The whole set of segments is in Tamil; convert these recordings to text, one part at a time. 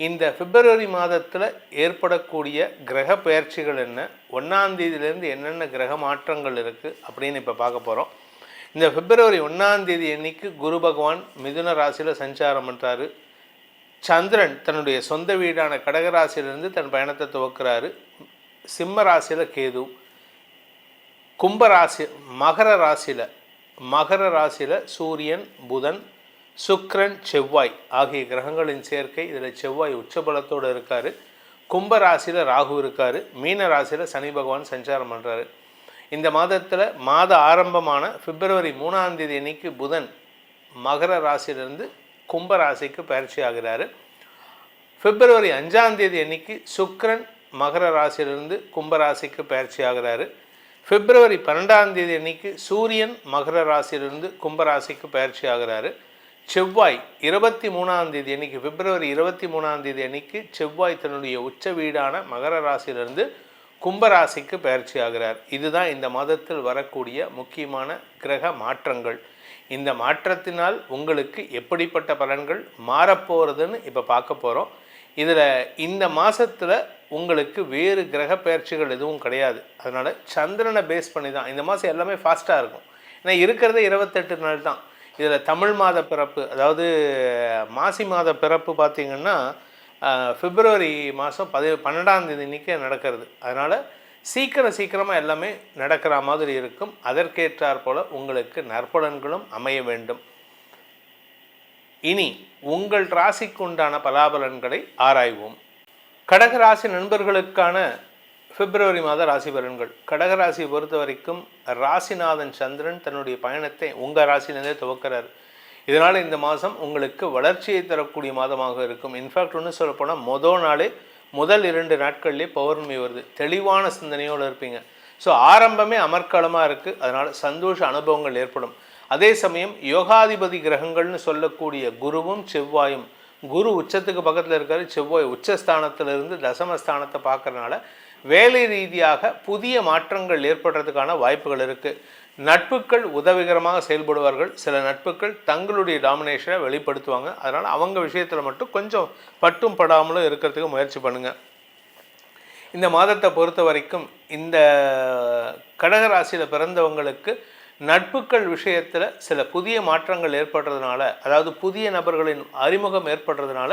இந்த பிப்ரவரி மாதத்தில் ஏற்படக்கூடிய கிரக பெயர்ச்சிகள் என்ன? ஒன்றாந்தேதியிலேருந்து என்னென்ன கிரக மாற்றங்கள் இருக்குது அப்படின்னு இப்போ பார்க்க போகிறோம் இந்த பிப்ரவரி ஒன்றாம் தேதி அன்னைக்கு குரு பகவான் மிதுன ராசியில் சஞ்சாரம் பண்ணுறாரு சந்திரன் தன்னுடைய சொந்த வீடான கடகராசியிலிருந்து தன் பயணத்தை துவக்கிறாரு. சிம்ம ராசியில் கேது கும்பராசி மகர ராசியில் மகர ராசியில் சூரியன் புதன் சுக்ரன் செவ்வாய் ஆகிய கிரகங்களின் சேர்க்கை. இதில் செவ்வாய் உச்சபலத்தோடு இருக்கார். கும்ப ராசியில் ராகு இருக்கார். மீன ராசியில் சனி பகவான் சஞ்சாரம் பண்ணுறாரு இந்த மாதத்தில் மாத ஆரம்பமான பிப்ரவரி மூணாம் தேதி அன்னைக்கு புதன் மகர ராசியிலிருந்து கும்ப ராசிக்கு பயிற்சி ஆகிறாரு. பிப்ரவரி அஞ்சாம் தேதி அன்னைக்கு சுக்ரன் மகர ராசியிலிருந்து கும்ப ராசிக்கு பயிற்சி ஆகிறாரு. பிப்ரவரி பன்னெண்டாம் தேதி அன்னைக்கு சூரியன் மகர ராசியிலிருந்து கும்ப ராசிக்கு பயிற்சி ஆகிறாரு. செவ்வாய் இருபத்தி மூணாம் தேதி அன்னைக்கு பிப்ரவரி இருபத்தி மூணாம் தேதி அன்னைக்கு செவ்வாய் தன்னுடைய உச்ச வீடான மகர ராசியிலிருந்து கும்பராசிக்கு பயிற்சி ஆகிறார். இதுதான் இந்த மாதத்தில் வரக்கூடிய முக்கியமான கிரக மாற்றங்கள். இந்த மாற்றத்தினால் உங்களுக்கு எப்படிப்பட்ட பலன்கள் மாறப்போகிறதுன்னு இப்போ பார்க்க போகிறோம் இதில் இந்த மாதத்தில் உங்களுக்கு வேறு கிரக பயிற்சிகள் எதுவும் கிடையாது. அதனால் சந்திரனை பேஸ் பண்ணி தான். இந்த மாதம் எல்லாமே ஃபாஸ்ட்டாக இருக்கும். ஏன்னா இருக்கிறதே இருபத்தெட்டு நாள் தான். இதில் தமிழ் மாத பிறப்பு அதாவது மாசி மாத பிறப்பு பார்த்திங்கன்னா பிப்ரவரி மாதம் பதி பன்னெண்டாம் தேதி இன்றைக்கி நடக்கிறது. அதனால் சீக்கிரம் சீக்கிரமாக எல்லாமே நடக்கிற மாதிரி இருக்கும். அதற்கேற்றாற் போல் உங்களுக்கு நற்பலன்களும் அமைய வேண்டும். இனி உங்கள் ராசிக்கு உண்டான பலாபலன்களை ஆராய்வோம். கடகராசி நண்பர்களுக்கான பிப்ரவரி மாத ராசி பலன்கள். கடகராசியை பொறுத்த வரைக்கும் ராசிநாதன் சந்திரன் தன்னுடைய பயணத்தை உங்கள் ராசியிலேருந்தே துவக்கிறார். இதனால் இந்த மாதம் உங்களுக்கு வளர்ச்சியை தரக்கூடிய மாதமாக இருக்கும். இன்ஃபேக்ட் ஒன்று சொல்லப்போனால் மொதல் நாளே முதல் இரண்டு நாட்கள்லேயே பௌர்ணமி வருது. தெளிவான சிந்தனையோடு இருப்பீங்க. ஸோ ஆரம்பமே அமர்க்களமாக இருக்குது அதனால் சந்தோஷ அனுபவங்கள் ஏற்படும். அதே சமயம் யோகாதிபதி கிரகங்கள்னு சொல்லக்கூடிய குருவும் செவ்வாயும். குரு உச்சத்துக்கு பக்கத்தில் இருக்கார். செவ்வாய் உச்சஸ்தானத்திலிருந்து தசமஸ்தானத்தை பார்க்குறனால வேலை ரீதியாக புதிய மாற்றங்கள் ஏற்படுறதுக்கான வாய்ப்புகள் இருக்குது நட்புகள் உதவிகரமாக செயல்படுவார்கள். சில நட்புகள் தங்களுடைய டாமினேஷனை வெளிப்படுத்துவாங்க. அதனால் அவங்க விஷயத்தில் மட்டும் கொஞ்சம் பட்டும் படாமலும் இருக்கிறதுக்கு முயற்சி பண்ணுங்கள் இந்த மாதத்தை பொறுத்த வரைக்கும் இந்த கடகராசியில் பிறந்தவங்களுக்கு நட்புகள் விஷயத்தில் சில புதிய மாற்றங்கள் ஏற்படுறதுனால அதாவது புதிய நபர்களின் அறிமுகம் ஏற்படுறதுனால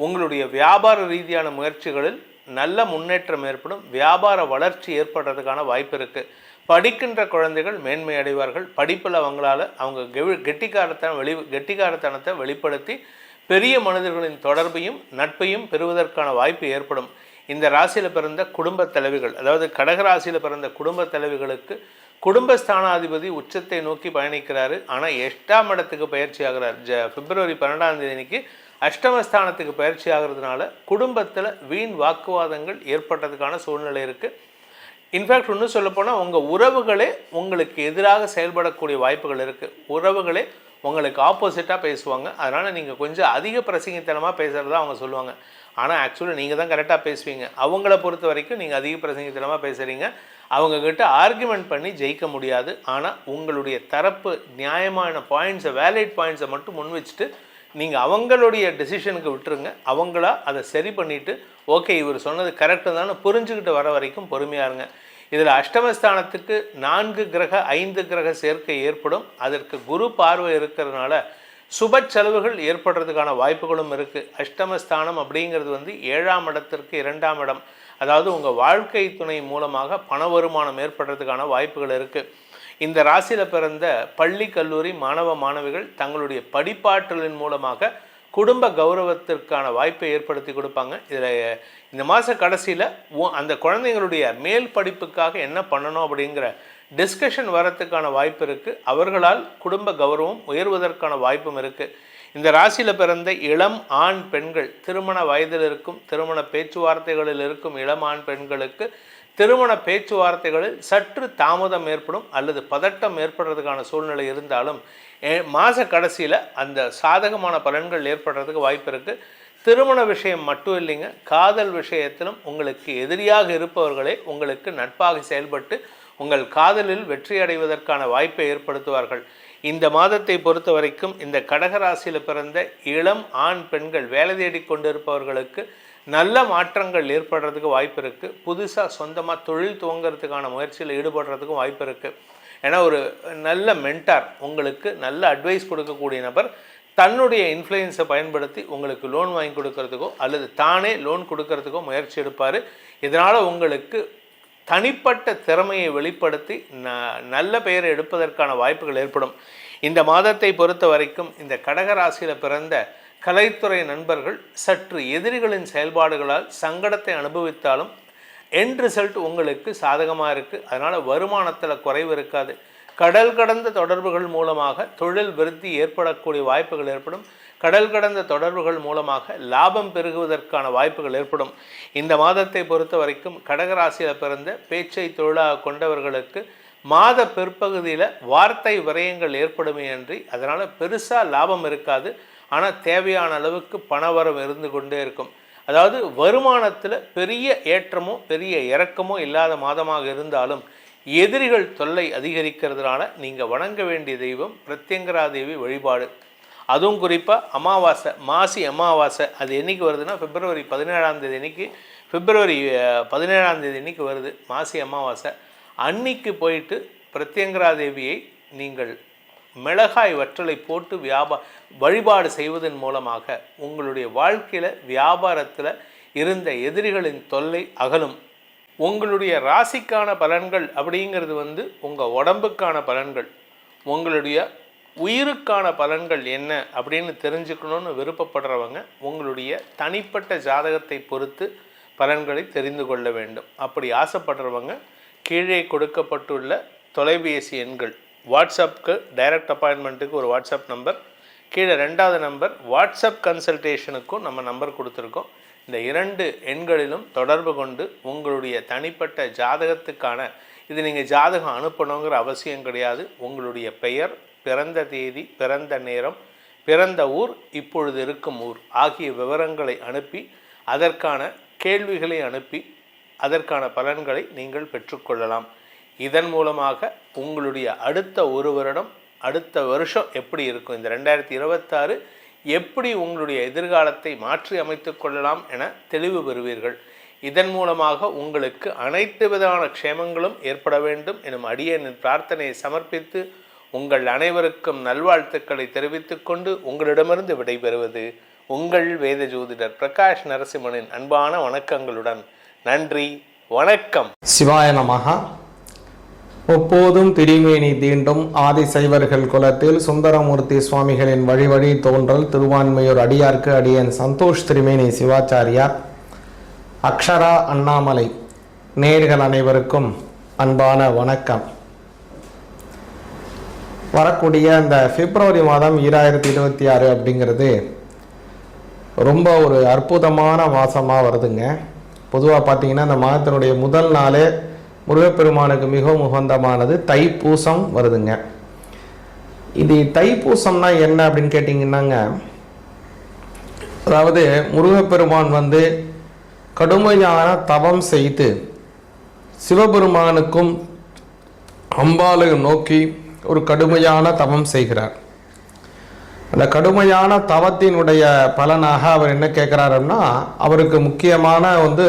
உங்களுடைய வியாபார ரீதியான முயற்சிகளில் நல்ல முன்னேற்றம் ஏற்படும் வியாபார வளர்ச்சி ஏற்படுறதுக்கான வாய்ப்பு இருக்குது படிக்கின்ற குழந்தைகள் மேன்மை அடைவார்கள். படிப்பில் அவங்களால அவங்க கெவி வெளி கெட்டிக்காரத்தனத்தை வெளிப்படுத்தி பெரிய மனிதர்களின் தொடர்பையும் நட்பையும் பெறுவதற்கான வாய்ப்பு ஏற்படும். இந்த ராசியில் பிறந்த குடும்ப தலைவிகள் அதாவது கடகராசியில் பிறந்த குடும்ப தலைவிகளுக்கு குடும்பஸ்தானாதிபதி உச்சத்தை நோக்கி பயணிக்கிறாரு. ஆனால் எட்டாம் இடத்துக்கு பயிற்சி ஆகிறார். ஜ பிப்ரவரி பன்னெண்டாம் தேதிக்கு அஷ்டமஸ்தானத்துக்கு பயிற்சி ஆகிறதுனால குடும்பத்தில் வீண் வாக்குவாதங்கள் ஏற்பட்டதுக்கான சூழ்நிலை இருக்குது இன்ஃபேக்ட் இன்னும் சொல்லப்போனால் உங்கள் உறவுகளே உங்களுக்கு எதிராக செயல்படக்கூடிய வாய்ப்புகள் இருக்குது உறவுகளே உங்களுக்கு ஆப்போசிட்டாக பேசுவாங்க. அதனால் நீங்கள் கொஞ்சம் அதிக பிரசங்கித்தனமாக பேசுகிறதா அவங்க சொல்லுவாங்க. ஆனால் ஆக்சுவலி நீங்கள் தான் கரெக்டாக பேசுவீங்க. அவங்கள பொறுத்த வரைக்கும் நீங்கள் அதிக பிரசங்கித்தனமாக பேசுகிறீங்க அவங்கக்கிட்ட ஆர்குமெண்ட் பண்ணி ஜெயிக்க முடியாது. ஆனால் உங்களுடைய தரப்பு நியாயமான பாயிண்ட்ஸை வேலிட் பாயிண்ட்ஸை மட்டும் முன் வச்சுட்டு நீங்கள் அவங்களுடைய டெசிஷனுக்கு விட்டுருங்க. அவங்களா அதை சரி பண்ணிவிட்டு ஓகே இவர் சொன்னது கரெக்டு தானே புரிஞ்சுக்கிட்டு வர வரைக்கும் பொறுமையாக இருங்க. இதில் அஷ்டமஸ்தானத்துக்கு நான்கு கிரக ஐந்து கிரக சேர்க்கை ஏற்படும். அதற்கு குரு பார்வை இருக்கிறதுனால சுப செலவுகள் ஏற்படுறதுக்கான வாய்ப்புகளும் இருக்குது அஷ்டமஸ்தானம் அப்படிங்கிறது வந்து ஏழாம் இடத்திற்கு இரண்டாம் இடம். அதாவது உங்கள் வாழ்க்கை துணை மூலமாக பண வருமானம் ஏற்படுறதுக்கான வாய்ப்புகள் இருக்குது இந்த ராசியில் பிறந்த பள்ளி கல்லூரி மாணவ மாணவிகள் தங்களுடைய படிப்பாற்றலின் மூலமாக குடும்ப கௌரவத்திற்கான வாய்ப்பை ஏற்படுத்தி கொடுப்பாங்க. இதில் இந்த மாத கடைசியில் அந்த குழந்தைங்களுடைய மேல் படிப்புக்காக என்ன பண்ணணும் அப்படிங்கிற டிஸ்கஷன் வரத்துக்கான வாய்ப்பு இருக்குது அவர்களால் குடும்ப கௌரவம் உயர்வதற்கான வாய்ப்பும் இருக்குது இந்த ராசியில் பிறந்த இளம் ஆண் பெண்கள் திருமண வயதில் இருக்கும் திருமண பேச்சுவார்த்தைகளில் இருக்கும் இளம் ஆண் பெண்களுக்கு திருமண பேச்சுவார்த்தைகளில் சற்று தாமதம் ஏற்படும் அல்லது பதட்டம் ஏற்படுறதுக்கான சூழ்நிலை இருந்தாலும் மாத கடைசியில் அந்த சாதகமான பலன்கள் ஏற்படுறதுக்கு வாய்ப்பு இருக்குது திருமண விஷயம் மட்டும் இல்லைங்க காதல் விஷயத்திலும் உங்களுக்கு எதிரியாக இருப்பவர்களே உங்களுக்கு நட்பாக செயல்பட்டு உங்கள் காதலில் வெற்றி அடைவதற்கான வாய்ப்பை ஏற்படுத்துவார்கள். இந்த மாதத்தை பொறுத்த வரைக்கும் இந்த கடகராசியில் பிறந்த இளம் ஆண் பெண்கள் வேலை தேடிக் கொண்டிருப்பவர்களுக்கு நல்ல மாற்றங்கள் ஏற்படுறதுக்கு வாய்ப்பு இருக்குது புதுசாக சொந்தமாக தொழில் துவங்கிறதுக்கான முயற்சியில் ஈடுபடுறதுக்கும் வாய்ப்பு இருக்குது ஏன்னா ஒரு நல்ல மென்டார் உங்களுக்கு நல்ல அட்வைஸ் கொடுக்கக்கூடிய நபர் தன்னுடைய இன்ஃப்ளூயன்ஸை பயன்படுத்தி உங்களுக்கு லோன் வாங்கி கொடுக்கறதுக்கோ அல்லது தானே லோன் கொடுக்கறதுக்கோ முயற்சி எடுப்பார். இதனால் உங்களுக்கு தனிப்பட்ட திறமையை வெளிப்படுத்தி ந நல்ல பெயரை எடுப்பதற்கான வாய்ப்புகள் ஏற்படும். இந்த மாதத்தை பொறுத்த வரைக்கும் இந்த கடகராசியில் பிறந்த கலைத்துறை நண்பர்கள் சற்று எதிரிகளின் செயல்பாடுகளால் சங்கடத்தை அனுபவித்தாலும் என் ரிசல்ட் உங்களுக்கு சாதகமாக இருக்குது அதனால் வருமானத்தில் குறைவு இருக்காது. கடல் கடந்த தொடர்புகள் மூலமாக தொழில் விருத்தி ஏற்படக்கூடிய வாய்ப்புகள் ஏற்படும். கடல் கடந்த தொடர்புகள் மூலமாக லாபம் பெருகுவதற்கான வாய்ப்புகள் ஏற்படும். இந்த மாதத்தை பொறுத்த வரைக்கும் கடகராசியில் பிறந்த பேச்சை தொழிலாக கொண்டவர்களுக்கு மாத பிற்பகுதியில் வார்த்தை விரயங்கள் ஏற்படுமே அன்றி அதனால் பெருசாக லாபம் இருக்காது. ஆனால் தேவையான அளவுக்கு பணவரம் இருந்து கொண்டே இருக்கும். அதாவது வருமானத்தில் பெரிய ஏற்றமோ பெரிய இறக்கமோ இல்லாத மாதமாக இருந்தாலும் எதிரிகள் தொல்லை அதிகரிக்கிறதுனால நீங்கள் வணங்க வேண்டிய தெய்வம் பிரத்யங்கரா தேவி வழிபாடு. அதுவும் குறிப்பாக அமாவாசை மாசி அமாவாசை அது என்னைக்கு வருதுன்னா பிப்ரவரி பதினேழாம் தேதி அன்னைக்கு பிப்ரவரி பதினேழாம் தேதி அன்னைக்கு வருது மாசி அமாவாசை. அன்னைக்கு போயிட்டு பிரத்யங்கரா தேவியை நீங்கள் மிளகாய் வற்றலை போட்டு வியாபா வழிபாடு செய்வதன் மூலமாக உங்களுடைய வாழ்க்கையில் வியாபாரத்தில் இருந்த எதிரிகளின் தொல்லை அகலும். உங்களுடைய ராசிக்கான பலன்கள் அப்படிங்கிறது வந்து உங்கள் உடம்புக்கான பலன்கள். உங்களுடைய உயிருக்கான பலன்கள் என்ன அப்படின்னு தெரிஞ்சுக்கணும்னு விருப்பப்படுறவங்க உங்களுடைய தனிப்பட்ட ஜாதகத்தை பொறுத்து பலன்களை தெரிந்து கொள்ள வேண்டும். அப்படி ஆசைப்படுறவங்க கீழே கொடுக்கப்பட்டுள்ள தொலைபேசி எண்கள் வாட்ஸ்அப்க்கு டைரக்ட் அப்பாயின்மெண்ட்டுக்கு ஒரு வாட்ஸ்அப் நம்பர் கீழே ரெண்டாவது நம்பர் வாட்ஸ்அப் கன்சல்டேஷனுக்கும் நம்ம நம்பர் கொடுத்துருக்கோம். இந்த இரண்டு எண்களிலும் தொடர்பு கொண்டு உங்களுடைய தனிப்பட்ட ஜாதகத்துக்கான இது நீங்கள் ஜாதகம் அனுப்பணுங்கிற அவசியம் கிடையாது. உங்களுடைய பெயர் பிறந்த தேதி பிறந்த நேரம் பிறந்த ஊர் இப்பொழுது இருக்கும் ஊர் ஆகிய விவரங்களை அனுப்பி அதற்கான கேள்விகளை அனுப்பி அதற்கான பலன்களை நீங்கள் பெற்றுக்கொள்ளலாம். இதன் மூலமாக உங்களுடைய அடுத்த ஒரு வருடம் அடுத்த வருஷம் எப்படி இருக்கும்? இந்த ரெண்டாயிரத்தி இருபத்தாறு எப்படி உங்களுடைய எதிர்காலத்தை மாற்றி அமைத்து கொள்ளலாம் என தெளிவு பெறுவீர்கள். இதன் மூலமாக உங்களுக்கு அனைத்து விதமான க்ஷேமங்களும் ஏற்பட வேண்டும் எனும் அடியனின் பிரார்த்தனையை சமர்ப்பித்து உங்கள் அனைவருக்கும் நல்வாழ்த்துக்களை தெரிவித்துக்கொண்டு உங்களிடமிருந்து விடைபெறுவது உங்கள் வேத ஜோதிடர் பிரகாஷ் நரசிம்மனின் அன்பான வணக்கங்களுடன். நன்றி வணக்கம். சிவாய நமகா எப்போதும் திரிமேனி தீண்டும் ஆதிசைவர்கள் குலத்தில் சுந்தரமூர்த்தி சுவாமிகளின் வழிவழி தோன்றல் திருவான்மையூர் அடியார்க்கு அடியன் சந்தோஷ் திரிமேனி சிவாச்சாரியார். அக்ஷரா அண்ணாமலை நேர்கள் அனைவருக்கும் அன்பான வணக்கம். வரக்கூடிய இந்த பிப்ரவரி மாதம் ஈராயிரத்தி இருபத்தி ஆறு அப்படிங்கிறது ரொம்ப ஒரு அற்புதமான மாதமாக வருதுங்க. பொதுவாக பார்த்தீங்கன்னா இந்த மாதத்தினுடைய முதல் நாளே முருகப்பெருமானுக்கு மிகவும் உகந்தமானது தைப்பூசம் வருதுங்க. இது தைப்பூசம்னா என்ன அப்படின்னு கேட்டிங்கன்னாங்க அதாவது முருகப்பெருமான் வந்து கடுமையான தவம் செய்து சிவபெருமானுக்கும் அம்பாளையும் நோக்கி ஒரு கடுமையான தவம் செய்கிறார். அந்த கடுமையான தவத்தினுடைய பலனாக அவர் என்ன கேட்குறாருன்னா அவருக்கு முக்கியமான வந்து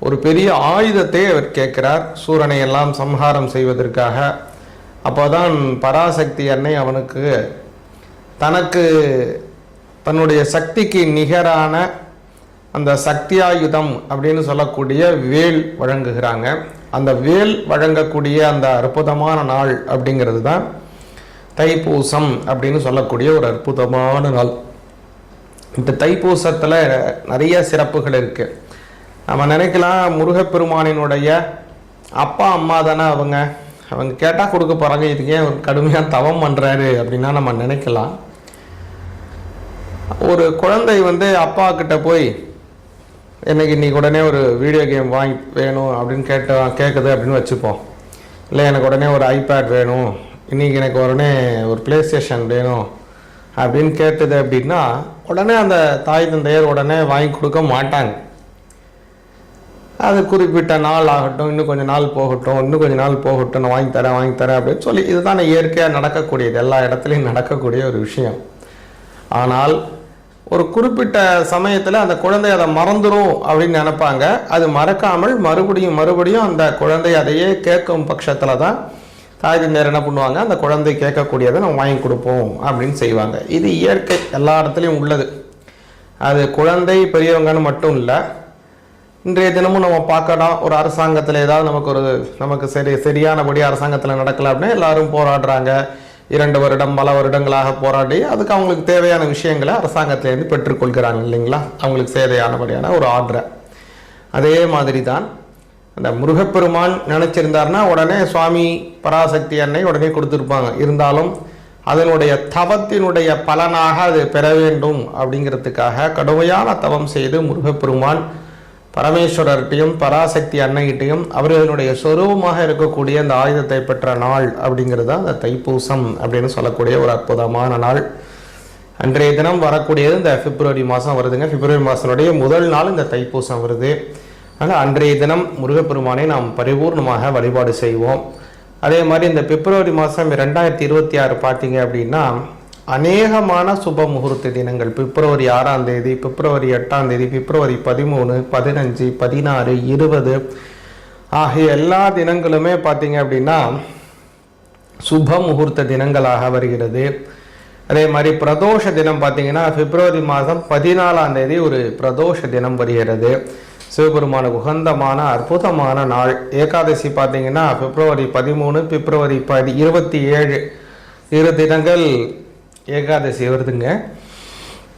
ஒரு பெரிய ஆயுதத்தை அவர் கேட்கிறார். சூரனை எல்லாம் சம்ஹாரம் செய்வதற்காக. அப்போதான் பராசக்தி அன்னை அவனுக்கு தனக்கு தன்னுடைய சக்திக்கு நிகரான அந்த சக்தியாயுதம் அப்படின்னு சொல்லக்கூடிய வேல் வழங்குகிறாங்க. அந்த வேல் வழங்கக்கூடிய அந்த அற்புதமான நாள் அப்படிங்கிறது தான் தைப்பூசம் அப்படின்னு சொல்லக்கூடிய ஒரு அற்புதமான நாள். இந்த தைப்பூசத்தில் நிறைய சிறப்புகள் இருக்குது நம்ம நினைக்கலாம் முருகப்பெருமானினுடைய அப்பா அம்மா தானே அவங்க. அவங்க கேட்டால் கொடுக்க போகிறாங்க இதுக்கு ஏன் கடுமையாக தவம் பண்ணுறாரு அப்படின்னா நம்ம நினைக்கலாம். ஒரு குழந்தை வந்து அப்பா கிட்ட போய் எனக்கு இன்னைக்கு உடனே ஒரு வீடியோ கேம் வாங்கி வேணும் அப்படின்னு கேட்ட கேட்குது அப்படின்னு வச்சுப்போம். இல்லை எனக்கு உடனே ஒரு ஐபேட் வேணும். இன்றைக்கி எனக்கு உடனே ஒரு ப்ளே ஸ்டேஷன் வேணும் அப்படின்னு கேட்டது அப்படின்னா உடனே அந்த தாய் தந்தையர் உடனே வாங்கி கொடுக்க மாட்டாங்க. அது குறிப்பிட்ட நாள் ஆகட்டும் இன்னும் கொஞ்சம் நாள் போகட்டும் இன்னும் கொஞ்சம் நாள் போகட்டும் நான் வாங்கி தரேன் வாங்கி தரேன் அப்படின்னு சொல்லி இதுதான் இயற்கையாக நடக்கக்கூடியது. எல்லா இடத்துலையும் நடக்கக்கூடிய ஒரு விஷயம். ஆனால் ஒரு குறிப்பிட்ட சமயத்தில் அந்த குழந்தை அதை மறந்துடும் அப்படின்னு நினைப்பாங்க. அது மறக்காமல் மறுபடியும் மறுபடியும் அந்த குழந்தை அதையே கேட்கும் பட்சத்தில் தான் தாய் தந்தையர் என்ன பண்ணுவாங்க? அந்த குழந்தை கேட்கக்கூடியதை நம்ம வாங்கி கொடுப்போம் அப்படின்னு செய்வாங்க. இது இயற்கை எல்லா இடத்துலையும் உள்ளது. அது குழந்தை பெரியவங்கன்னு மட்டும் இல்லை இன்றைய தினமும் நம்ம பார்க்கலாம் ஒரு அரசாங்கத்தில் ஏதாவது நமக்கு ஒரு நமக்கு சரி சரியானபடி அரசாங்கத்தில் நடக்கலை அப்படின்னா எல்லாரும் போராடுறாங்க. இரண்டு வருடம் பல வருடங்களாக போராடி அதுக்கு அவங்களுக்கு தேவையான விஷயங்களை அரசாங்கத்திலேருந்து பெற்றுக்கொள்கிறாங்க இல்லைங்களா? அவங்களுக்கு தேவையானபடியான ஒரு ஆர்டரை. அதே மாதிரி தான் அந்த முருகப்பெருமான் நினச்சிருந்தாருன்னா உடனே சுவாமி பராசக்தி அன்னை உடனே கொடுத்துருப்பாங்க. இருந்தாலும் அதனுடைய தவத்தினுடைய பலனாக அது பெற வேண்டும் அப்படிங்கிறதுக்காக கடுமையான தவம் செய்து முருகப்பெருமான் பரமேஸ்வரர்கிட்டையும் பராசக்தி அன்னைகிட்டையும் அவர்களுடைய சொரூபமாக இருக்கக்கூடிய அந்த ஆயுதத்தை பெற்ற நாள் அப்படிங்கிறது தான் அந்த தைப்பூசம் அப்படின்னு சொல்லக்கூடிய ஒரு அற்புதமான நாள். அன்றைய தினம் வரக்கூடியது இந்த பிப்ரவரி மாதம் வருதுங்க. பிப்ரவரி மாதத்தினுடைய முதல் நாள் இந்த தைப்பூசம் வருது. அதனால் அன்றைய தினம் முருகப்பெருமானை நாம் பரிபூர்ணமாக வழிபாடு செய்வோம். அதே மாதிரி இந்த பிப்ரவரி மாதம் ரெண்டாயிரத்தி இருபத்தி ஆறு பார்த்தீங்க அப்படின்னா அநேகமான சுப முகூர்த்த தினங்கள். பிப்ரவரி ஆறாம் தேதி பிப்ரவரி எட்டாம் தேதி பிப்ரவரி பதிமூணு பதினஞ்சு பதினாறு இருபது ஆகிய எல்லா தினங்களுமே பார்த்தீங்க அப்படின்னா சுப முகூர்த்த தினங்களாக வருகிறது. அதே மாதிரி பிரதோஷ தினம் பார்த்தீங்கன்னா பிப்ரவரி மாதம் பதினாலாம் தேதி ஒரு பிரதோஷ தினம் வருகிறது. சிவபெருமான உகந்தமான அற்புதமான நாள். ஏகாதசி பார்த்தீங்கன்னா பிப்ரவரி பதிமூணு பிப்ரவரி பதி இருபத்தி ஏழு இரு தினங்கள் ஏகாதசி வருதுங்க.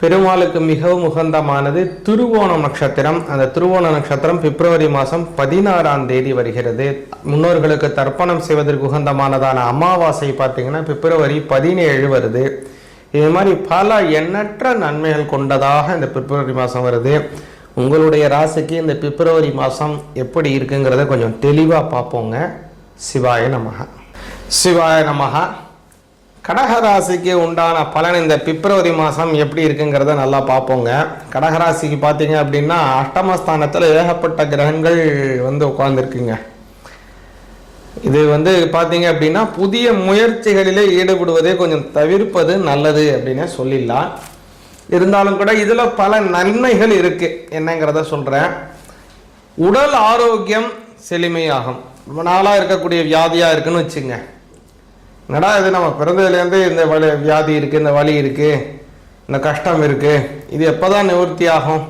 பெருமாளுக்கு மிகவும் உகந்தமானது திருவோணம் நட்சத்திரம். அந்த திருவோண நட்சத்திரம் பிப்ரவரி மாதம் பதினாறாம் தேதி வருகிறது. முன்னோர்களுக்கு தர்ப்பணம் செய்வதற்கு உகந்தமானதான அமாவாசை பார்த்தீங்கன்னா பிப்ரவரி பதினேழு வருது. இது மாதிரி பல எண்ணற்ற நன்மைகள் கொண்டதாக இந்த பிப்ரவரி மாதம் வருது. உங்களுடைய ராசிக்கு இந்த பிப்ரவரி மாதம் எப்படி இருக்குங்கிறத கொஞ்சம் தெளிவாக பார்ப்போங்க. சிவாய நமகா. சிவாய நமகா. கடகராசிக்கு உண்டான பலன் இந்த பிப்ரவரி மாதம் எப்படி இருக்குங்கிறத நல்லா பார்ப்போங்க. கடகராசிக்கு பார்த்தீங்க அப்படின்னா அஷ்டமஸ்தானத்தில் ஏகப்பட்ட கிரகங்கள் வந்து உட்கார்ந்துருக்குங்க. இது வந்து பார்த்தீங்க அப்படின்னா புதிய முயற்சிகளிலே ஈடுபடுவதே கொஞ்சம் தவிர்ப்பது நல்லது அப்படின்னு சொல்லிடலாம். இருந்தாலும் கூட இதில் பல நன்மைகள் இருக்குது என்னங்கிறத சொல்கிறேன் உடல் ஆரோக்கியம் செழுமையாகும். ரொம்ப நாளாக இருக்கக்கூடிய வியாதியாக இருக்குன்னு வச்சுங்க. என்னடா இது நம்ம பிறந்ததுலேருந்து இந்த வலி வியாதி இருக்குது இந்த வலி இருக்குது இந்த கஷ்டம் இருக்குது இது எப்போ தான் நிவர்த்தி ஆகும்?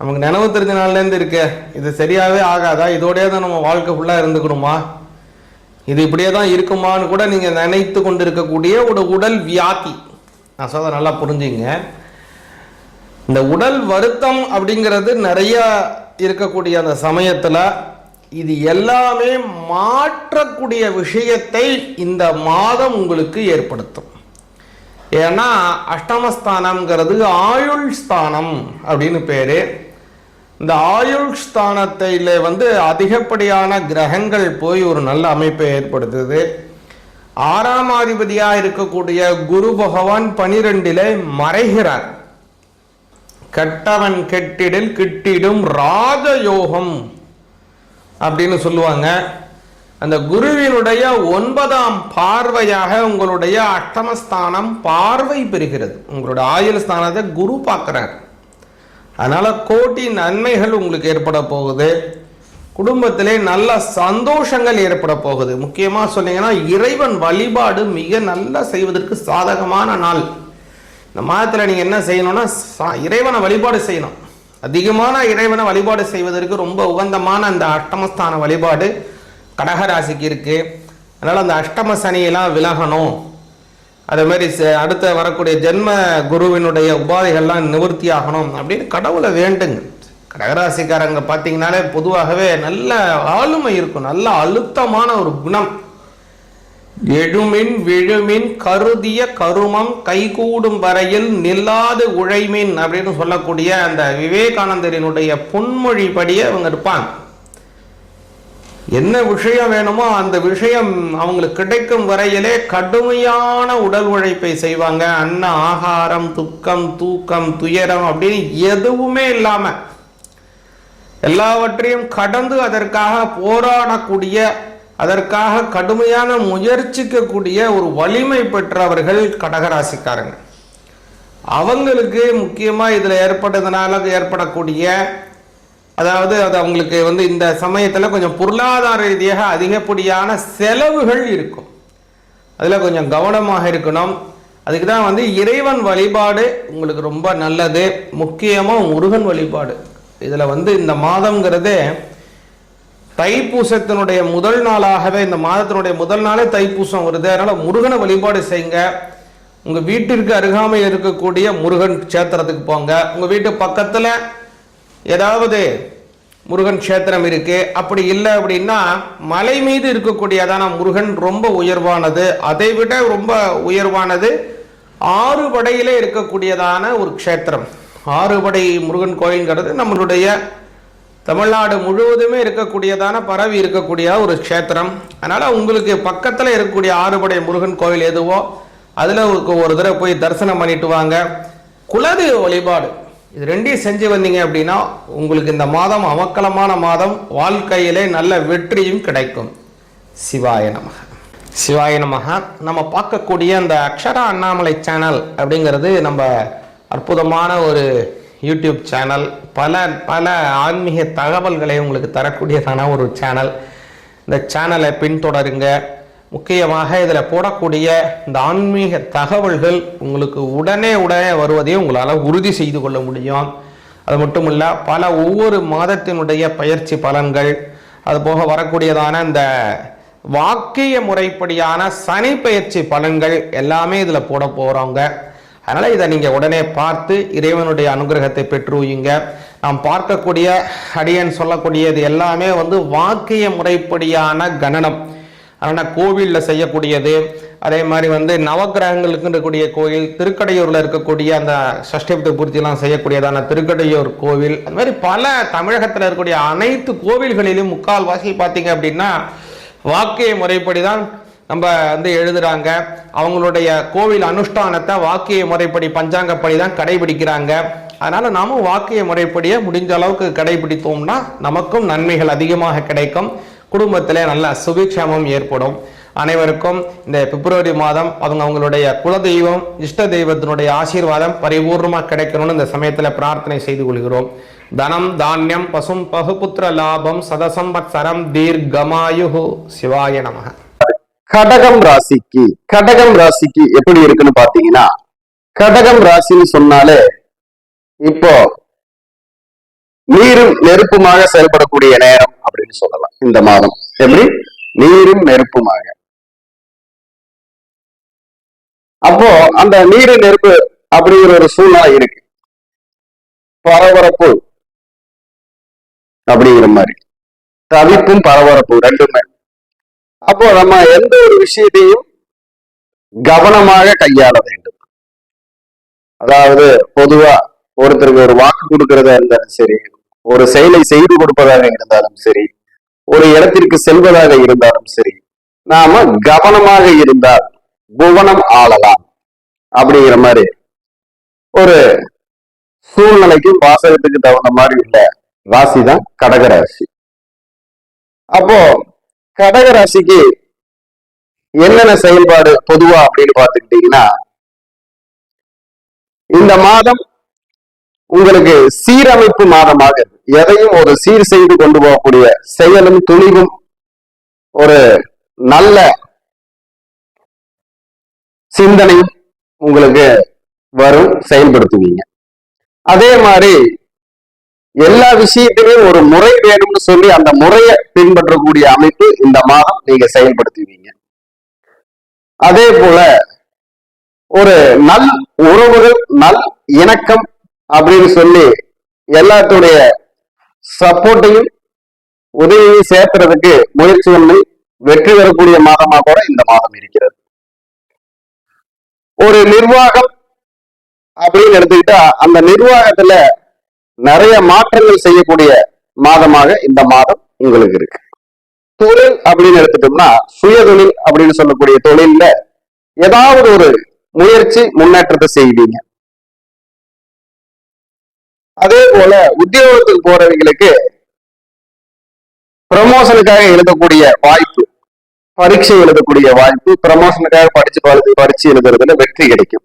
நமக்கு நினைவு தெரிஞ்ச நாள்லேருந்து இருக்கு இது சரியாகவே ஆகாதா? இதோடையே தான் நம்ம வாழ்க்கை ஃபுல்லாக இருந்துக்கணுமா? இது இப்படியே தான் இருக்குமான்னு கூட நீங்கள் நினைத்து கொண்டு இருக்கக்கூடிய ஒரு உடல் வியாதி. நான் சொல்ல நல்லா புரிஞ்சுங்க. இந்த உடல் வருத்தம் அப்படிங்கிறது நிறைய இருக்கக்கூடிய அந்த சமயத்தில் இது எல்லாமே மாற்றக்கூடிய விஷயத்தை இந்த மாதம் உங்களுக்கு ஏற்படுத்தும். ஏன்னா அஷ்டமஸ்தானம்ங்கிறது ஆயுள் ஸ்தானம் அப்படின்னு பேர். இந்த ஆயுள் ஸ்தானத்தில் வந்து அதிகப்படியான கிரகங்கள் போய் ஒரு நல்ல அமைப்பை ஏற்படுத்துது. ஆறாம் அதிபதியாக இருக்கக்கூடிய குரு பகவான் பனிரெண்டில் மறைகிறார். கெட்டவன் கெட்டிடில் கிட்டிடும் ராஜயோகம் அப்படின்னு சொல்லுவாங்க. அந்த குருவினுடைய ஒன்பதாம் பார்வையாக உங்களுடைய அஷ்டமஸ்தானம் பார்வை பெறுகிறது. உங்களுடைய ஆயுள் ஸ்தானத்தை குரு பார்க்குறார். அதனால் கோட்டி நன்மைகள் உங்களுக்கு ஏற்பட போகுது. குடும்பத்திலே நல்ல சந்தோஷங்கள் ஏற்பட போகுது. முக்கியமாக சொன்னீங்கன்னா இறைவன் வழிபாடு மிக நல்லா செய்வதற்கு சாதகமான நாள். இந்த மாதத்தில் நீங்கள் என்ன செய்யணும்னா சா- இறைவனை வழிபாடு செய்யணும். அதிகமான இறைவனை வழிபாடு செய்வதற்கு ரொம்ப உகந்தமான அந்த அஷ்டமஸ்தான வழிபாடு கடகராசிக்கு இருக்குது அதனால் அந்த அஷ்டம சனியெல்லாம் விலகணும். அதே மாதிரி அடுத்த வரக்கூடிய ஜென்ம குருவினுடைய உபாதைகள்லாம் நிவர்த்தி ஆகணும் அப்படின்னு கடவுளை வேண்டுங்க. கடகராசிக்காரங்க பார்த்தீங்கன்னாலே பொதுவாகவே நல்ல ஆளுமை இருக்கும். நல்ல அழுத்தமான ஒரு குணம். எழுமின் விழுமின் கருதிய கருமம் கைகூடும் வரையில் நில்லாது உழைமின் அப்படின்னு சொல்லக்கூடிய அந்த விவேகானந்தரினுடைய பொன்மொழிப்படியே அவங்க இருப்பாங்க. என்ன விஷயம் வேணுமோ அந்த விஷயம் அவங்களுக்கு கிடைக்கும் வரையிலே கடுமையான உடல் உழைப்பை செய்வாங்க. அன்ன ஆகாரம் துக்கம் தூக்கம் துயரம் அப்படின்னு எதுவுமே இல்லாமல் எல்லாவற்றையும் கடந்து அதற்காக போராடக்கூடிய அதற்காக கடுமையான முயற்சிக்கக்கூடிய ஒரு வலிமை பெற்றவர்கள் கடகராசிக்காரங்க. அவங்களுக்கு முக்கியமாக இதில் ஏற்பட்டதுனால ஏற்படக்கூடிய அதாவது அது அவங்களுக்கு வந்து இந்த சமயத்தில் கொஞ்சம் பொருளாதார ரீதியாக அதிகப்படியான செலவுகள் இருக்கும். அதில் கொஞ்சம் கவனமாக இருக்கணும். அதுக்கு தான் வந்து இறைவன் வழிபாடு உங்களுக்கு ரொம்ப நல்லது. முக்கியமாக முருகன் வழிபாடு. இதில் வந்து இந்த மாதங்கிறதே தைப்பூசத்தினுடைய முதல் நாளாகவே இந்த மாதத்தினுடைய முதல் நாளே தைப்பூசம் வருது. அதனால் முருகனை வழிபாடு செய்யுங்க. உங்கள் வீட்டிற்கு அருகாமையில் இருக்கக்கூடிய முருகன் க்ஷேத்திரத்துக்கு போங்க. உங்கள் வீட்டு பக்கத்தில் ஏதாவது முருகன் க்ஷேத்திரம் இருக்குது அப்படி இல்லை அப்படின்னா மலை மீது இருக்கக்கூடியதான முருகன் ரொம்ப உயர்வானது. அதை விட ரொம்ப உயர்வானது ஆறு படையிலே இருக்கக்கூடியதான ஒரு க்ஷேத்திரம். ஆறுபடை முருகன் கோயில்ங்கிறது நம்மளுடைய தமிழ்நாடு முழுவதுமே இருக்கக்கூடியதான பரவி இருக்கக்கூடிய ஒரு க்ஷேத்திரம். அதனால் உங்களுக்கு பக்கத்தில் இருக்கக்கூடிய ஆறுபடை முருகன் கோவில் எதுவோ அதில் ஒரு தடவை போய் தரிசனம் பண்ணிட்டு வாங்க. குலதெய்வ வழிபாடு. இது ரெண்டையும் செஞ்சு வந்தீங்க அப்படின்னா உங்களுக்கு இந்த மாதம் அமக்கலமான மாதம் வாழ்க்கையிலே நல்ல வெற்றியும் கிடைக்கும். சிவாய நமக. சிவாய நமக. நம்ம பார்க்கக்கூடிய அந்த அக்ஷரா அண்ணாமலை சேனல் அப்படிங்கிறது நம்ம அற்புதமான ஒரு யூடியூப் சேனல் பல பல ஆன்மீக தகவல்களை உங்களுக்கு தரக்கூடியதான ஒரு சேனல் இந்த சேனலை பின்தொடருங்க. முக்கியமாக இதில் போடக்கூடிய இந்த ஆன்மீக தகவல்கள் உங்களுக்கு உடனே உடனே வருவதை உங்களால் உறுதி செய்து கொள்ள முடியும். அது மட்டும் இல்லை பல ஒவ்வொரு மாதத்தினுடைய பயிற்சி பலன்கள் அது போக வரக்கூடியதான இந்த வாக்கிய முறைப்படியான சனி பயிற்சி பலன்கள் எல்லாமே இதில் போட போகிறோங்க அதனால் இதை நீங்கள் உடனே பார்த்து இறைவனுடைய அனுகிரகத்தை பெற்றுவீங்க நாம் பார்க்கக்கூடிய அடியன் சொல்லக்கூடியது எல்லாமே வந்து வாக்கிய முறைப்படியான கணனம் ஆனால் கோவிலில் செய்யக்கூடியது அதே மாதிரி வந்து நவக்கிரகங்களுக்கு இருக்கக்கூடிய கோயில் திருக்கடையூரில் இருக்கக்கூடிய அந்த சஷ்டிபத்தை பூர்த்திலாம் செய்யக்கூடியதான திருக்கடையூர் கோவில் அந்த மாதிரி பல தமிழகத்தில் இருக்கக்கூடிய அனைத்து கோவில்களிலும் முக்கால்வாசி பார்த்தீங்க அப்படின்னா வாக்கிய முறைப்படி தான் நம்ம வந்து எழுதுறாங்க அவங்களுடைய கோவில் அனுஷ்டானத்தை வாக்கிய முறைப்படி பஞ்சாங்கப்படி தான் கடைபிடிக்கிறாங்க. அதனால நாமும் வாக்கிய முறைப்படியே முடிஞ்ச அளவுக்கு கடைபிடித்தோம்னா நமக்கும் நன்மைகள் அதிகமாக கிடைக்கும். குடும்பத்திலே நல்ல சுபிக்ஷமம் ஏற்படும். அனைவருக்கும் இந்த பிப்ரவரி மாதம் அவங்க அவங்களுடைய குலதெய்வம் இஷ்ட தெய்வத்தினுடைய ஆசீர்வாதம் பரிபூர்ணமாக கிடைக்கணும்னு இந்த சமயத்தில் பிரார்த்தனை செய்து கொள்கிறோம். தனம் தானியம் பசும் பகுபுத்திர லாபம் சதசம்பத் சரம் தீர்க்கமாயு சிவாய நமக. கடகம் ராசிக்கு கடகம் ராசிக்கு எப்படி இருக்குன்னு பாத்தீங்கன்னா கடகம் ராசின்னு சொன்னாலே இப்போ நீரும் நெருப்புமாக செயல்படக்கூடிய நேரம் அப்படின்னு சொல்லலாம். இந்த மாதம். எப்படி? நீரும் நெருப்புமாக. அப்போ அந்த நீரு நெருப்பு அப்படிங்கிற ஒரு சூழ்நிலை இருக்கு. பரபரப்பு அப்படிங்கிற மாதிரி. தவிப்பும் பரபரப்பும் ரெண்டுமே. அப்போ நம்ம எந்த ஒரு விஷயத்தையும் கவனமாக கையாள வேண்டும். அதாவது பொதுவா ஒருத்தருக்கு ஒரு வாக்கு கொடுக்கறதா இருந்தாலும் சரி ஒரு செயலை செய்து கொடுப்பதாக இருந்தாலும் சரி ஒரு இடத்திற்கு செல்வதாக இருந்தாலும் சரி நாம கவனமாக இருந்தால் புவனம் ஆளலாம் அப்படிங்கிற மாதிரி ஒரு சூழ்நிலைக்கும் வாசகத்துக்கு தகுந்த மாதிரி உள்ள ராசி தான் கடகராசி அப்போ கடகராசிக்கு என்னென்ன செயல்பாடு பொதுவா அப்படின்னு பார்த்துக்கிட்டீங்கன்னா இந்த மாதம் உங்களுக்கு சீரமைப்பு மாதமாக எதையும் ஒரு சீர் செய்து கொண்டு போகக்கூடிய செயலும் துணிவும் ஒரு நல்ல சிந்தனையும் உங்களுக்கு வரும் செயல்படுத்துவீங்க. அதே மாதிரி எல்லா விஷயத்திலையும் ஒரு முறை வேணும்னு சொல்லி அந்த முறையை பின்பற்றக்கூடிய அமைப்பு இந்த மாதம் நீங்க செயல்படுத்துவீங்க. அதே போல ஒரு நல் உறவுகள் நல் இணக்கம் அப்படின்னு சொல்லி எல்லாத்துடைய சப்போர்ட்டையும் உதவியையும் சேர்த்துறதுக்கு முயற்சி பண்ணி வெற்றி பெறக்கூடிய மாதமா கூட இந்த மாதம் இருக்கிறது. ஒரு நிர்வாகம் அப்படின்னு எடுத்துக்கிட்டா அந்த நிர்வாகத்துல நிறைய மாற்றங்கள் செய்யக்கூடிய மாதமாக இந்த மாதம் உங்களுக்கு இருக்கு. தொழில் அப்படின்னு எடுத்துட்டோம்னா சுயதொழில் அப்படின்னு சொல்லக்கூடிய தொழில்ல ஏதாவது ஒரு முயற்சி முன்னேற்றத்தை செய்வீங்க. அதே போல உத்தியோகத்துக்கு போறவங்களுக்கு ப்ரமோஷனுக்காக எழுதக்கூடிய வாய்ப்பு பரீட்சை எழுதக்கூடிய வாய்ப்பு ப்ரமோஷனுக்காக படிச்சு படிச்சு எழுதுறதுல வெற்றி கிடைக்கும்.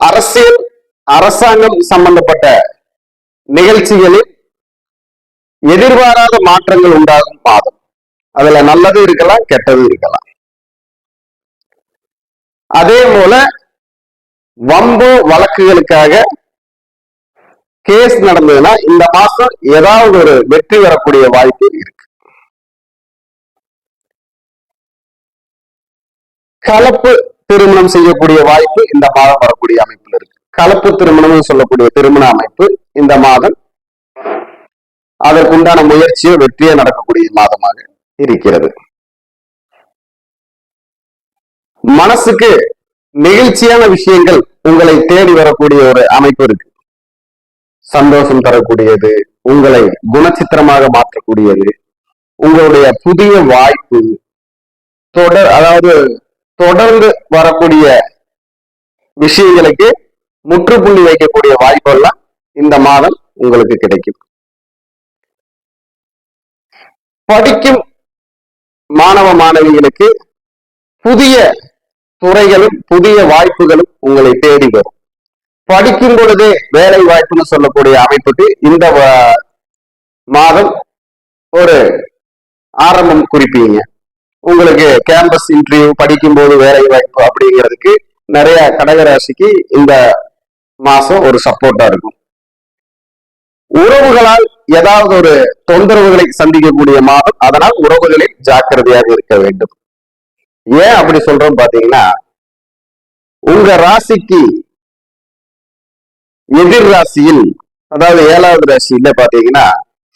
அரசியல் அரசாங்கம் சம்பந்தப்பட்ட நிகழ்ச்சிகளில் எதிர்பாராத மாற்றங்கள் உண்டாகும் மாதம் அதுல நல்லது இருக்கலாம் கெட்டது இருக்கலாம். அதே போல வம்பு வழக்குகளுக்காக கேஸ் நடந்ததுன்னா இந்த மாசம் ஏதாவது ஒரு வெற்றி வரக்கூடிய வாய்ப்பு இருக்கு. கலப்பு திருமணம் செய்யக்கூடிய வாய்ப்பு இந்த மாதம் வரக்கூடிய அமைப்பு. கலப்பு திருமணம் சொல்லக்கூடிய திருமண அமைப்பு இந்த மாதம். அதற்குண்டான முயற்சியோ வெற்றியோ நடக்கக்கூடிய மாதமாக இருக்கிறது. மனசுக்கு நெகிழ்ச்சியான விஷயங்கள் உங்களை தேடி வரக்கூடிய ஒரு அமைப்பு இருக்கு. சந்தோஷம் தரக்கூடியது உங்களை குணச்சித்திரமாக மாற்றக்கூடியது உங்களுடைய புதிய வாய்ப்பு தொடர் அதாவது தொடர்ந்து வரக்கூடிய விஷயங்களுக்கு முற்றுப்புள்ளி வைக்கக்கூடிய வாய்ப்பெல்லாம் இந்த மாதம் உங்களுக்கு கிடைக்கும். படிக்கும் மாணவ மாணவிகளுக்கு புதிய துறைகளும் புதிய வாய்ப்புகளும் உங்களை தேடி வரும். படிக்கும் பொழுதே வேலை வாய்ப்புன்னு சொல்லக்கூடிய அமைப்புக்கு இந்த மாதம் ஒரு ஆரம்பம் குறிப்பீங்க. உங்களுக்கு கேம்பஸ் இன்டர்வியூ படிக்கும் போது வேலை வாய்ப்பு அப்படிங்கிறதுக்கு நிறைய கடகராசிக்கு இந்த மாசம் ஒரு சப்போர்ட்டா இருக்கும். உறவுகளால் ஏதாவது ஒரு தொந்தரவுகளை சந்திக்கக்கூடிய மாதம் அதனால் உறவுகளில் ஜாக்கிரதையாக இருக்க வேண்டும். ஏன் அப்படி சொல்றோம் பாத்தீங்கன்னா உங்க ராசிக்கு எதிர் ராசியில் அதாவது ஏழாவது ராசியில பாத்தீங்கன்னா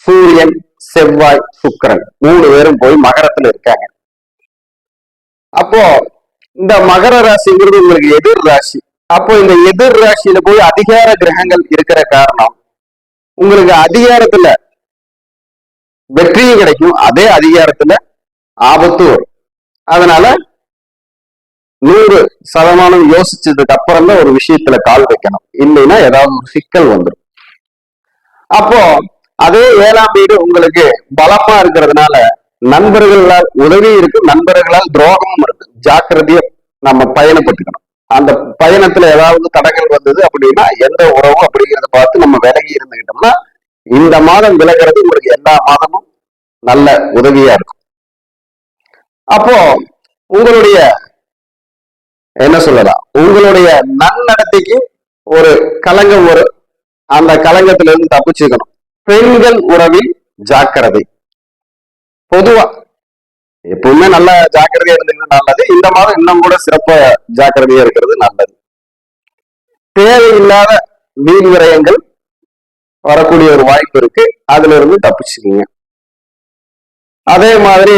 சூரியன் செவ்வாய் சுக்கரன் மூணு பேரும் போய் மகரத்துல இருக்காங்க. அப்போ இந்த மகர ராசிங்கிறது உங்களுக்கு எதிர் ராசி. அப்போ இந்த எதிர் ராசியில போய் அதிகார கிரகங்கள் இருக்கிற காரணம் உங்களுக்கு அதிகாரத்துல வெற்றியும் கிடைக்கும் அதே அதிகாரத்துல ஆபத்தும் வரும். அதனால நூறு சதமானம் யோசிச்சதுக்கு அப்புறம் தான் ஒரு விஷயத்துல கால் வைக்கணும். இல்லைன்னா ஏதாவது ஒரு சிக்கல் வந்துடும் அப்போ அதே ஏழாம் வீடு உங்களுக்கு பலமா இருக்கிறதுனால நண்பர்களால் உதவி இருக்கு நண்பர்களால் துரோகமும் இருக்கு. ஜாக்கிரதைய நம்ம பயணப்பட்டுக்கணும். அந்த பயணத்துல ஏதாவது தடங்கள் வந்தது அப்படின்னா எந்த உறவு அப்படிங்கிறத பார்த்து நம்ம விலகி இருந்துகிட்டோம்னா இந்த மாதம் விலகிறது உங்களுக்கு எல்லா மாதமும் நல்ல உதவியா இருக்கும். அப்போ உங்களுடைய என்ன சொல்லலாம்? உங்களுடைய நன்னடத்தைக்கு ஒரு கலங்கம் ஒரு அந்த கலங்கத்திலிருந்து தப்பிச்சுக்கணும். பெண்கள் உறவில் ஜாக்கிரதை. பொதுவா எப்பவுமே நல்ல ஜாக்கிரதையா இருந்தீங்கன்னா நல்லது. இந்த மாதம் இன்னும் கூட சிறப்பா ஜாக்கிரதையா இருக்கிறது நல்லது. தேவையில்லாத வீண் விரயங்கள் வரக்கூடிய ஒரு வாய்ப்பு இருக்கு. அதுல இருந்து தப்பிச்சுக்கோங்க. அதே மாதிரி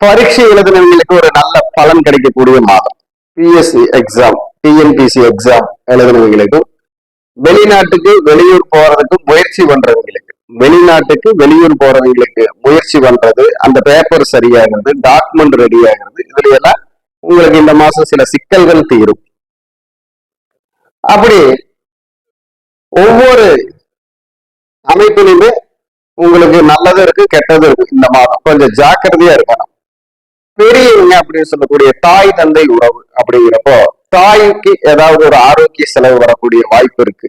பரீட்சை எழுதினவங்களுக்கு ஒரு நல்ல பலன் கிடைக்கக்கூடிய மாதம். பிஎஸ்சி எக்ஸாம் டிஎன்பிசி எக்ஸாம் எழுதினவங்களுக்கும் வெளிநாட்டுக்கு வெளியூர் போறதுக்கு முயற்சி பண்றவங்களுக்கு வெளிநாட்டுக்கு வெளியூர் போறவங்களுக்கு முயற்சி பண்றது அந்த பேப்பர் சரியாகிறது டாக்குமெண்ட் ரெடி ஆகிறது இதுல எல்லாம் உங்களுக்கு இந்த மாசம் சில சிக்கல்கள் தீரும் அப்படி ஒவ்வொரு அமைப்பிலுமே உங்களுக்கு நல்லதும் இருக்கு கெட்டதும் இருக்கு இந்த மாதம். கொஞ்சம் ஜாக்கிரதையா இருக்கணும். பெரியவங்க அப்படின்னு சொல்லக்கூடிய தாய் தந்தை உறவு அப்படிங்கிறப்போ தாய்க்கு ஏதாவது ஒரு ஆரோக்கிய செலவு வரக்கூடிய வாய்ப்பு இருக்கு.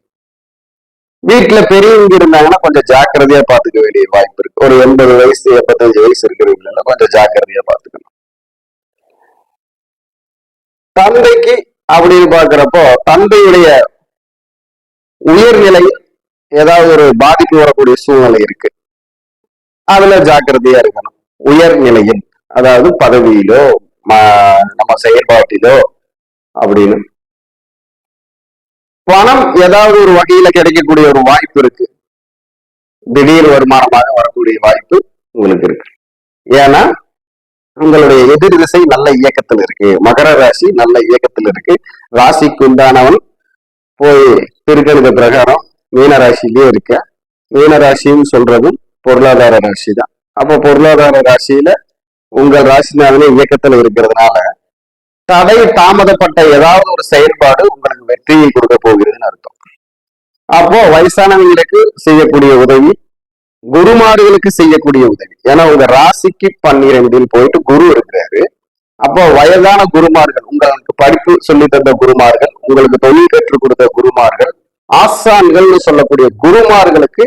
வீட்டுல பெரியவங்க இருந்தாங்கன்னா கொஞ்சம் ஜாக்கிரதையா பாத்துக்க வேண்டிய வாய்ப்பு இருக்கு. ஒரு எண்பது வயசு எண்பத்தஞ்சு வயசு இருக்கிறவங்க கொஞ்சம் ஜாக்கிரதையா பாத்துக்கணும். தந்தைக்கு அப்படின்னு பாக்குறப்போ தந்தையுடைய உயர்நிலை ஏதாவது ஒரு பாதிப்பு வரக்கூடிய சூழ்நிலை இருக்கு. அதுல ஜாக்கிரதையா இருக்கணும். உயர்நிலையில் அதாவது பதவியிலோ நம்ம செயல்பாட்டிலோ அப்படின்னு பணம் ஏதாவது ஒரு வகையில கிடைக்கக்கூடிய ஒரு வாய்ப்பு இருக்கு. திடீர் வருமானமாக வரக்கூடிய வாய்ப்பு உங்களுக்கு இருக்கு. ஏன்னா உங்களுடைய எதிர் திசை நல்ல இயக்கத்தில் இருக்கு. மகர ராசி நல்ல இயக்கத்தில் இருக்கு. ராசிக்கு உண்டானவன் போய் திருக்கணித பிரகாரம் மீன ராசியிலே இருக்க. மீன ராசின்னு சொல்றதும் பொருளாதார ராசி தான் அப்ப பொருளாதார ராசியில உங்கள் ராசினாலே இயக்கத்துல இருக்கிறதுனால தடை தாமதப்பட்ட ஏதாவது ஒரு செயல்பாடு உங்களுக்கு வெற்றியை கொடுக்க போகிறதுன்னு அர்த்தம். அப்போ வயசானவங்களுக்கு செய்யக்கூடிய உதவி குருமார்களுக்கு செய்யக்கூடிய உதவி. ஏன்னா உங்க ராசிக்கு பன்னிரெண்டில் போயிட்டு குரு இருக்கிறாரு. அப்போ வயதான குருமார்கள் உங்களுக்கு படிப்பு சொல்லி தந்த குருமார்கள் உங்களுக்கு தொழில் கற்றுக் கொடுத்த குருமார்கள் ஆசான்கள்னு சொல்லக்கூடிய குருமார்களுக்கு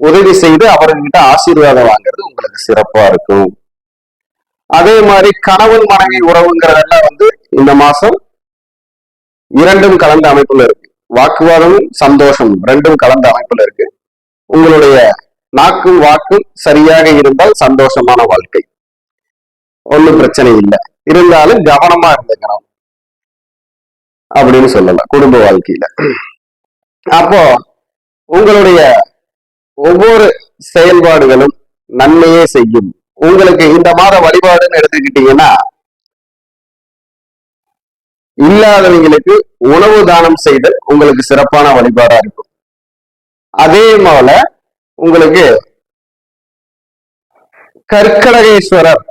உதவி செய்து அவர்கிட்ட ஆசீர்வாதம் வாங்குறது உங்களுக்கு சிறப்பா இருக்கும். அதே மாதிரி கணவன் மனைவி உறவுங்கிறதெல்லாம் வந்து இந்த மாசம் இரண்டும் கலந்த அமைப்புல இருக்கு. வாக்குவாதமும் சந்தோஷமும் ரெண்டும் கலந்த அமைப்புல இருக்கு. உங்களுடைய நாக்கும் வாக்கும் சரியாக இருந்தால் சந்தோஷமான வாழ்க்கை. ஒண்ணும் பிரச்சனை இல்லை. இருந்தாலும் கவனமா இருந்துக்கணும். அப்படின்னு சொல்லலாம் குடும்ப வாழ்க்கையில. அப்போ உங்களுடைய ஒவ்வொரு செயல்பாடுகளும் நன்மையே செய்யும். உங்களுக்கு இந்த மாத வழிபாடுன்னு எடுத்துக்கிட்டீங்கன்னா இல்லாதவங்களுக்கு உணவு தானம் செய்தல் உங்களுக்கு சிறப்பான வழிபாடா இருக்கும். அதே போல உங்களுக்கு கற்கடகேஸ்வரர்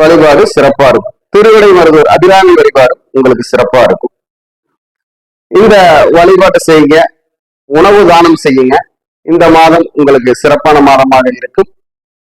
வழிபாடு சிறப்பா இருக்கும். திருவிடை மருதூர் அபிராமி வழிபாடு உங்களுக்கு சிறப்பா இருக்கும். இந்த வழிபாட்டை செய்யுங்க உணவு தானம் செய்யுங்க. இந்த மாதம் உங்களுக்கு சிறப்பான மாதமாக இருக்கும்.